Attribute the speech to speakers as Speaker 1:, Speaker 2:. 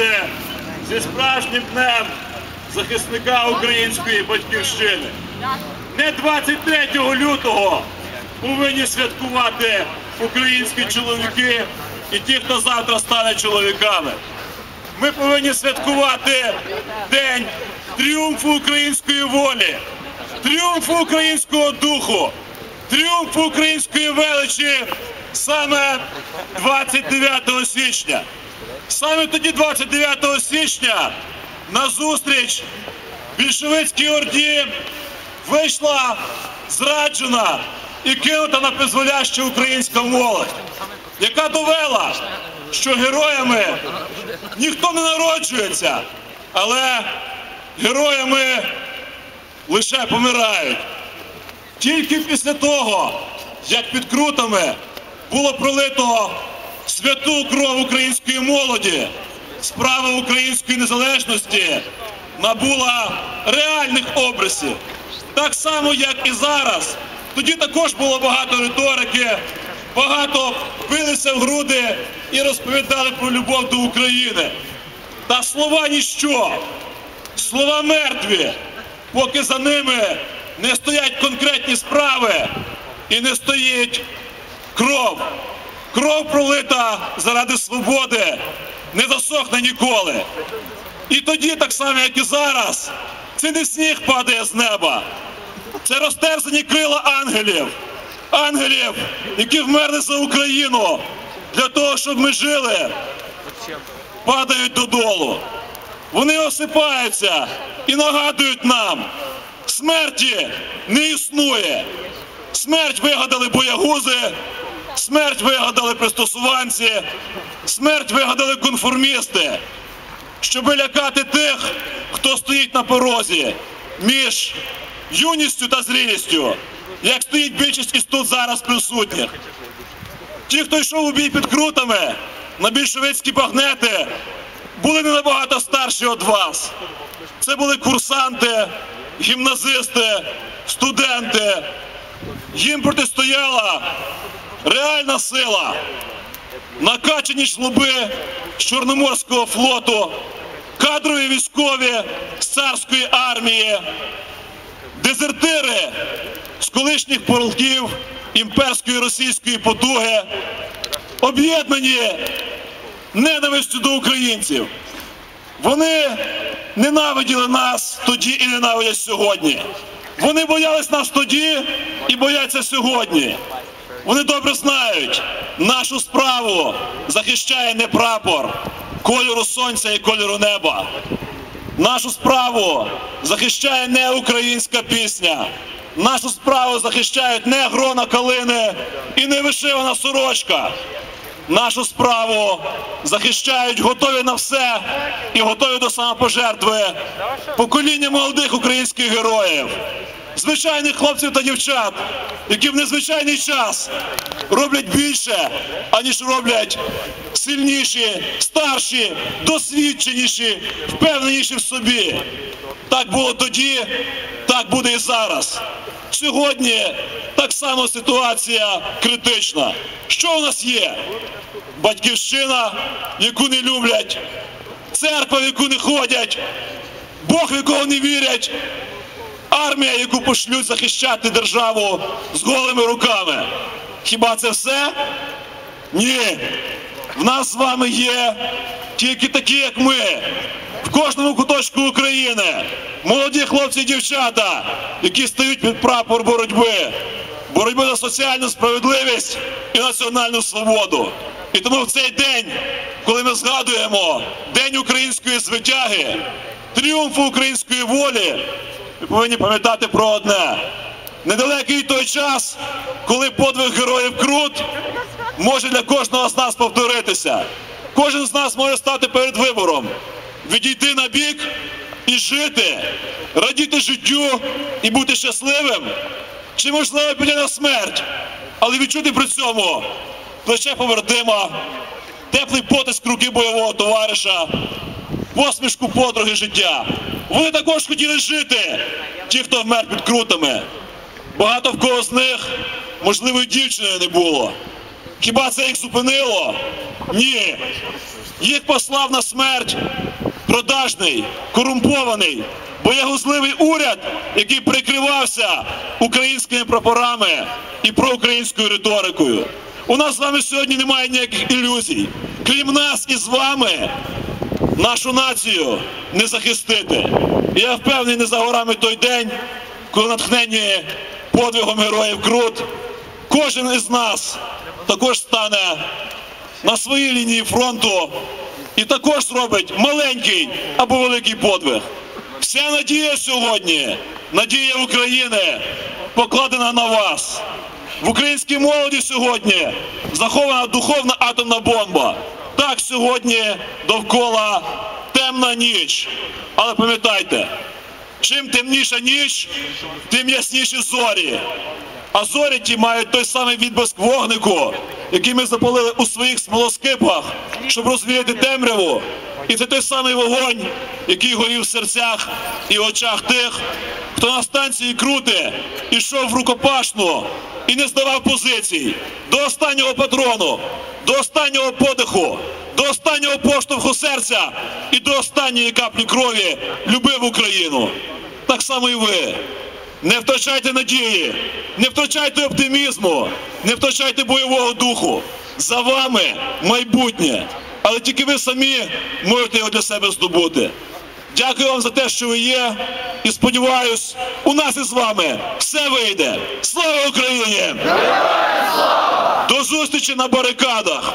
Speaker 1: привітати зі справжнім днем захисника української батьківщини. Не 23 лютого повинні святкувати українські чоловіки і ті, хто завтра стане чоловіками. Ми повинні святкувати день тріумфу української волі, тріумфу українського духу, тріумфу української величі саме 29 січня. Саме тоді, 29 січня, на зустріч більшовицькій орді вийшла зраджена і кинута на призволяще українська молодь, яка довела, що героями ніхто не народжується, але героями лише помирають. Тільки після того, як під крутами було пролито святу кров української молоді, справа української незалежності набула реальних обрисів. Так само, як і зараз. Тоді також було багато риторики, багато билися в груди і розповідали про любов до України. Та слова ніщо, слова мертві, поки за ними не стоять конкретні справи і не стоїть кров. Кров пролита заради свободи, не засохне ніколи. І тоді, так само, як і зараз, це не сніг падає з неба. Це розтерзані крила ангелів, ангелів, які вмерли за Україну для того, щоб ми жили, падають додолу. Вони осипаються і нагадують нам, смерті не існує. Смерть вигадали боягузи, смерть вигадали пристосуванці, смерть вигадали конформісти, щоб лякати тих, хто стоїть на порозі між юністю та зрілістю, як стоїть більшість із тут зараз присутніх. Ті, хто йшов у бій під крутами на більшовицькі багнети, були не набагато старші від вас. Це були курсанти, гімназисти, студенти. Їм протистояла реальна сила, накачані шлуби з Чорноморського флоту, кадрові військові з царської армії, дезертири з колишніх полків імперської російської потуги, об'єднані ненавистю до українців. Вони ненавиділи нас тоді і ненавидять сьогодні. Вони боялись нас тоді і бояться сьогодні. Вони добре знають, нашу справу захищає не прапор кольору сонця і кольору неба. Нашу справу захищає не українська пісня. Нашу справу захищають не грона калини і не вишивана сорочка. Нашу справу захищають готові на все і готові до самопожертви покоління молодих українських героїв, звичайних хлопців та дівчат, які в незвичайний час роблять більше, аніж роблять сильніші, старші, досвідченіші, впевненіші в собі. Так було тоді, так буде і зараз. Сьогодні так само ситуація критична. Що у нас є? Батьківщина, яку не люблять, церква, в яку не ходять, Бог, в якого не вірять, армія, яку пошлють захищати державу з голими руками. Хіба це все? Ні. В нас з вами є тільки такі, як ми. В кожному куточку України молоді хлопці і дівчата, які стають під прапор боротьби, боротьби за соціальну справедливість і національну свободу. І тому в цей день, коли ми згадуємо День української звитяги, тріумфу української волі, повинні пам'ятати про одне. Недалекий той час, коли подвиг героїв Крут може для кожного з нас повторитися. Кожен з нас може стати перед вибором, відійти на бік і жити, радіти життю і бути щасливим, чи можливо піти на смерть, але відчути при цьому плече побратима, теплий потиск руки бойового товариша, посмішку подруги життя. Вони також хотіли жити, ті, хто вмер під крутами. Багато в кого з них, можливо, і дівчиною не було. Хіба це їх зупинило? Ні. Їх послав на смерть продажний, корумпований, боягузливий уряд, який прикривався українськими прапорами і проукраїнською риторикою. У нас з вами сьогодні немає ніяких ілюзій. Крім нас і з вами, нашу націю не захистити. І я впевнений, не за горами той день, коли натхнені подвигом героїв Крут, кожен із нас також стане на своїй лінії фронту і також зробить маленький або великий подвиг. Вся надія сьогодні, надія України покладена на вас. В українській молоді сьогодні захована духовна атомна бомба. Так сьогодні довкола темна ніч. Але пам'ятайте, чим темніша ніч, тим ясніші зорі. А зорі ті мають той самий відблиск вогнику, який ми запалили у своїх смолоскипах, щоб розвіяти темряву. І це той самий вогонь, який горів в серцях і очах тих, хто на станції крути ішов в рукопашну і не здавав позицій до останнього патрону, до останнього подиху, до останнього поштовху серця і до останньої каплі крові любив Україну. Так само і ви. Не втрачайте надії, не втрачайте оптимізму, не втрачайте бойового духу. За вами майбутнє. Але тільки ви самі можете його для себе здобути. Дякую вам за те, що ви є. І сподіваюсь, у нас із вами все вийде. Слава Україні! До зустрічі на барикадах!